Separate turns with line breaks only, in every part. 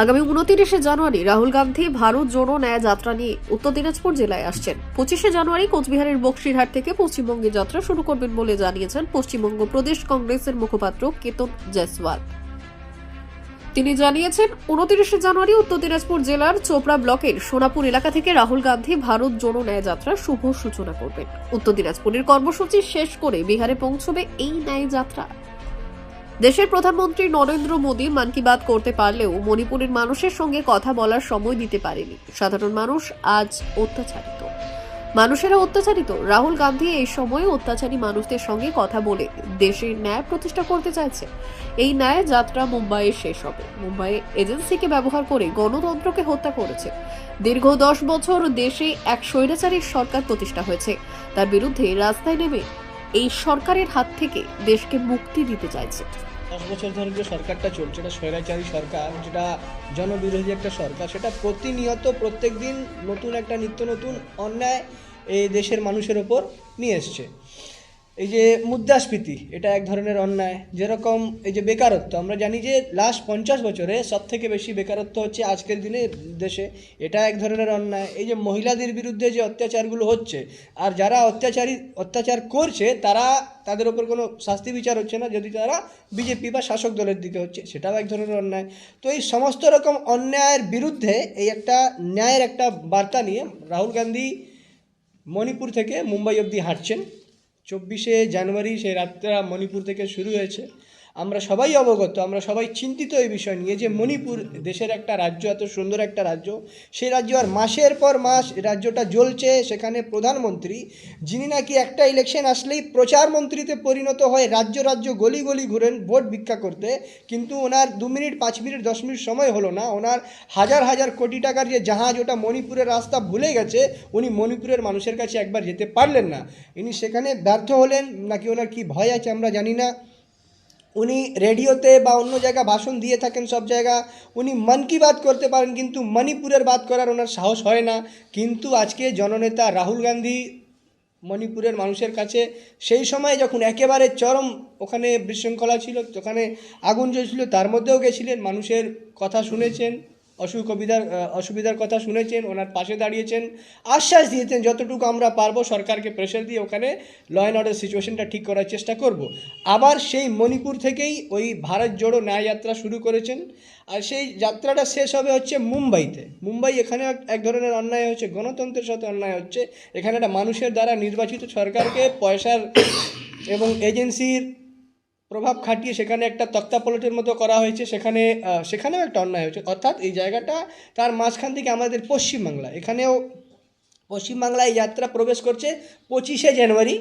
আগামী উনতিরিশে জানুয়ারি রাহুল গান্ধী ভারত জোড়ো ন্যায় যাত্রা নিয়ে উত্তর দিনাজপুর জেলায় আসছেন। পঁচিশে জানুয়ারি কোচবিহারের বক্সিরহাট থেকে পশ্চিমবঙ্গে যাত্রা শুরু করবেন বলে জানিয়েছেন পশ্চিমবঙ্গ প্রদেশ কংগ্রেসের মুখপাত্র কেতন জয়সওয়াল। তিনি জানিয়েছেন, উনতিরিশে জানুয়ারি উত্তর দিনাজপুর জেলার চোপড়া ব্লকের সোনাপুর এলাকা থেকে রাহুল গান্ধী ভারত জোড়ো ন্যায় যাত্রার শুভ সূচনা করবেন। উত্তর দিনাজপুরের কর্মসূচি শেষ করে বিহারে পৌঁছবে এই ন্যায় যাত্রা। দেশের প্রধানমন্ত্রী নরেন্দ্র মোদী মন কি বাত করতে পারলেও মণিপুরের মানুষের সঙ্গে কথা বলার সময় দিতে পারেনি। সাধারণ মানুষ আজ অত্যাচারিত। মানুষেরা অত্যাচারিত। রাহুল গান্ধী এই সময়ে অত্যাচারী মানুষদের সঙ্গে কথা বলে দেশের ন্যায় প্রতিষ্ঠা করতে চাইছে। এই ন্যায় যাত্রা মুম্বাইয়ে শেষ হবে। মুম্বাইয়ে এজেন্সিকে ব্যবহার করে গণতন্ত্রকে হত্যা করেছে। দীর্ঘ দশ বছর দেশে এক স্বৈরাচারীর সরকার প্রতিষ্ঠা হয়েছে। তার বিরুদ্ধে রাস্তায় নেমে এই সরকারের হাত থেকে দেশকে মুক্তি দিতে চাইছে।
দশ বছর ধরে যে সরকারটা চলছে, এটা স্বৈরাচারী সরকার, যেটা জনবিরোধী একটা সরকার, সেটা প্রতিনিয়ত প্রত্যেক দিন নতুন একটা নিত্য নতুন অন্যায় এই দেশের মানুষের ওপর নিয়ে এসছে। এই যে মুদ্রাস্ফীতি, এটা এক ধরনের অন্যায়। যেরকম এই যে বেকারত্ব, আমরা জানি যে লাস্ট পঞ্চাশ বছরে সব থেকে বেশি বেকারত্ব হচ্ছে আজকের দিনে দেশে। এটা এক ধরনের অন্যায়। এই যে মহিলাদের বিরুদ্ধে যে অত্যাচারগুলো হচ্ছে, আর যারা অত্যাচারী, অত্যাচার করছে, তারা, তাদের ওপর কোনো শাস্তি বিচার হচ্ছে না। যদি তারা বিজেপি বা শাসক দলের দিকে হচ্ছে, সেটাও এক ধরনের অন্যায়। তো এই সমস্ত রকম অন্যায়ের বিরুদ্ধে এই একটা ন্যায়ের একটা বার্তা নিয়ে রাহুল গান্ধী মণিপুর থেকে মুম্বাই অবধি হাঁটছেন। চব্বিশে জানুয়ারি সেই রাতটা মণিপুর থেকে শুরু হয়েছে। আমরা সবাই অবগত, আমরা সবাই চিন্তিত এই বিষয় নিয়ে যে মণিপুর দেশের একটা রাজ্য, এত সুন্দর একটা রাজ্য, সেই রাজ্য আর মাসের পর মাস রাজ্যটা জ্বলছে। সেখানে প্রধানমন্ত্রী, যিনি নাকি একটা ইলেকশন আসলেই প্রচার মন্ত্রীতে পরিণত হয় রাজ্য রাজ্য গলি গলি ঘুরেন ভোট ভিক্ষা করতে। কিন্তু ওনার দু মিনিট, পাঁচ মিনিট, দশ মিনিট সময় হলো না। ওনার হাজার হাজার কোটি টাকার যে জাহাজ, ওটা মণিপুরের রাস্তা ভুলে গেছে। উনি মণিপুরের মানুষের কাছে একবার যেতে পারলেন না। ইনি সেখানে ব্যর্থ হলেন, নাকি ওনার কি ভয় আছে আমরা জানি না। উনি রেডিওতে বা অন্য জায়গায় ভাষণ দিয়ে থাকেন সব জায়গা, উনি মন কি বাত করতে পারেন, কিন্তু মণিপুরের বাদ করার ওনার সাহস হয় না। কিন্তু আজকে জননেতা রাহুল গান্ধী মণিপুরের মানুষের কাছে, সেই সময় যখন একেবারে চরম ওখানে বিশৃঙ্খলা ছিল, ওখানে আগুন জ্বলছিল, তার মধ্যেও গেছিলেন, মানুষের কথা শুনেছেন। অসুখ অবিধার অসুবিধার কথা শুনেছেন, ওনার পাশে দাঁড়িয়েছেন, আশ্বাস দিয়েছেন, যতটুকু আমরা পারব সরকারকে প্রেশার দিয়ে ওখানে ল অ্যান্ড অর্ডার সিচুয়েশনটা ঠিক করার চেষ্টা করব। আবার সেই মণিপুর থেকেই ওই ভারত জোড়ো ন্যায় যাত্রা শুরু করেছেন। আর সেই যাত্রাটা শেষ হবে হচ্ছে মুম্বাইতে। মুম্বাই এখানে এক ধরনের অন্যায় হচ্ছে, গণতন্ত্রের সাথে অন্যায় হচ্ছে। এখানে একটা মানুষের দ্বারা নির্বাচিত সরকারকে পয়সার এবং এজেন্সির প্রভাব খাটিয়ে সেখানে একটা তক্তাপলটের মতো করা হয়েছে। সেখানে সেখানেও একটা অন্যায় হয়েছে। অর্থাৎ এই জায়গাটা তার মাঝখান থেকে আমাদের পশ্চিমবাংলা এখানেও পশ্চিমবাংলায় এই যাত্রা প্রবেশ করছে পঁচিশে জানুয়ারি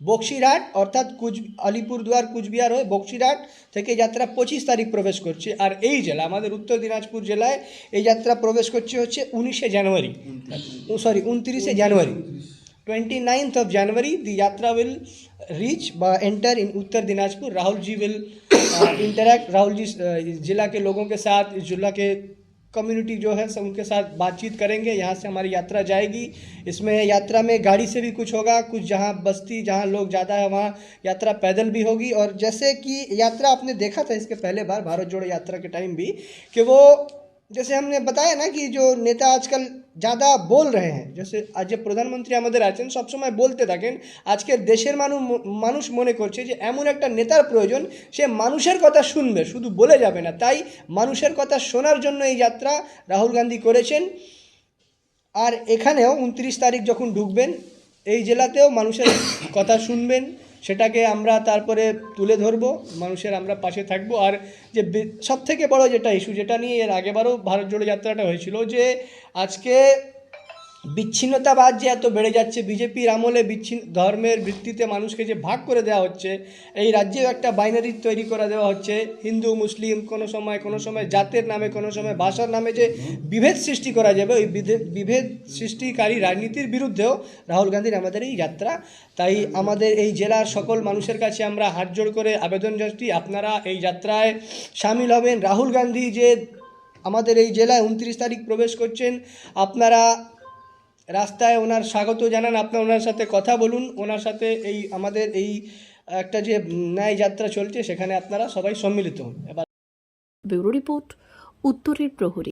বক্সিরহাট অর্থাৎ কুচ আলিপুরদুয়ার কুচবিহার হয়ে বক্সিরহাট থেকে যাত্রা পঁচিশ তারিখ প্রবেশ করছে। আর এই জেলা আমাদের উত্তর দিনাজপুর জেলায় এই যাত্রা প্রবেশ করছে হচ্ছে উনিশে জানুয়ারি। সরি উনত্রিশে January. 29th of January the yatra will enter in Uttar Dinajpur. Rahul ji will uh, interact. Rahul ji जिला के लोगों के साथ इस जिला के कम्युनिटी जो है सब उनके साथ बातचीत करेंगे यहाँ से हमारी यात्रा जाएगी इसमें यात्रा में गाड़ी से भी कुछ होगा कुछ जहाँ बस्ती जहाँ लोग ज़्यादा है वहाँ यात्रा पैदल भी होगी और जैसे कि यात्रा आपने देखा था इसके पहले बार भारत जोड़ो यात्रा के टाइम भी कि वो जैसे हमने बताया না কি যে নেতা আজকাল যাদা বল রহে হ্যাঁ জেসে আজ যে প্রধানমন্ত্রী আমাদের আছেন সবসময় বলতে থাকেন আজকের দেশের মানুষ মানুষ মনে করছে যে এমন একটা নেতার প্রয়োজন সে মানুষের কথা শুনবে শুধু বলে যাবে না তাই মানুষের কথা শোনার জন্য এই যাত্রা রাহুল গান্ধী করেছেন আর এখানেও উনত্রিশ তারিখ যখন ঢুকবেন এই জেলাতেও মানুষের কথা শুনবেন সেটাকে আমরা তারপরে তুলে ধরব, মানুষের আমরা পাশে থাকব। আর যে সব থেকে বড় যেটা ইস্যু যেটা নিয়ে এর আগেবারও ভারত জোড়ো যাত্রাটা হয়েছিল যে, আজকে বিচ্ছিন্নতাবাদ যে এত বেড়ে যাচ্ছে, বিজেপির আমলে বিচ্ছিন্ন, ধর্মের ভিত্তিতে মানুষকে যে ভাগ করে দেওয়া হচ্ছে, এই রাজ্যেও একটা বাইনারি তৈরি করে দেওয়া হচ্ছে, হিন্দু, মুসলিম, কোনো সময় কোনো সময় জাতের নামে, কোনো সময় ভাষার নামে যে বিভেদ সৃষ্টি করা যাবে, ওই বিভেদ সৃষ্টিকারী রাজনীতির বিরুদ্ধেও রাহুল গান্ধীর আমাদের এই যাত্রা। তাই আমাদের এই জেলার সকল মানুষের কাছে আমরা হাত জোড় করে আবেদন জানাচ্ছি, আপনারা এই যাত্রায় সামিল হবেন। রাহুল গান্ধী যে আমাদের এই জেলায় উনত্রিশ তারিখ প্রবেশ করছেন, আপনারা রাস্তায় ওনার স্বাগত জানান। আপনার ওনার সাথে কথা বলুন। ওনার সাথে এই আমাদের এই একটা যে ন্যায় যাত্রা চলছে, সেখানে আপনারা সবাই সম্মিলিত হন। এবার
ব্যুরো রিপোর্ট, উত্তরের প্রহরী।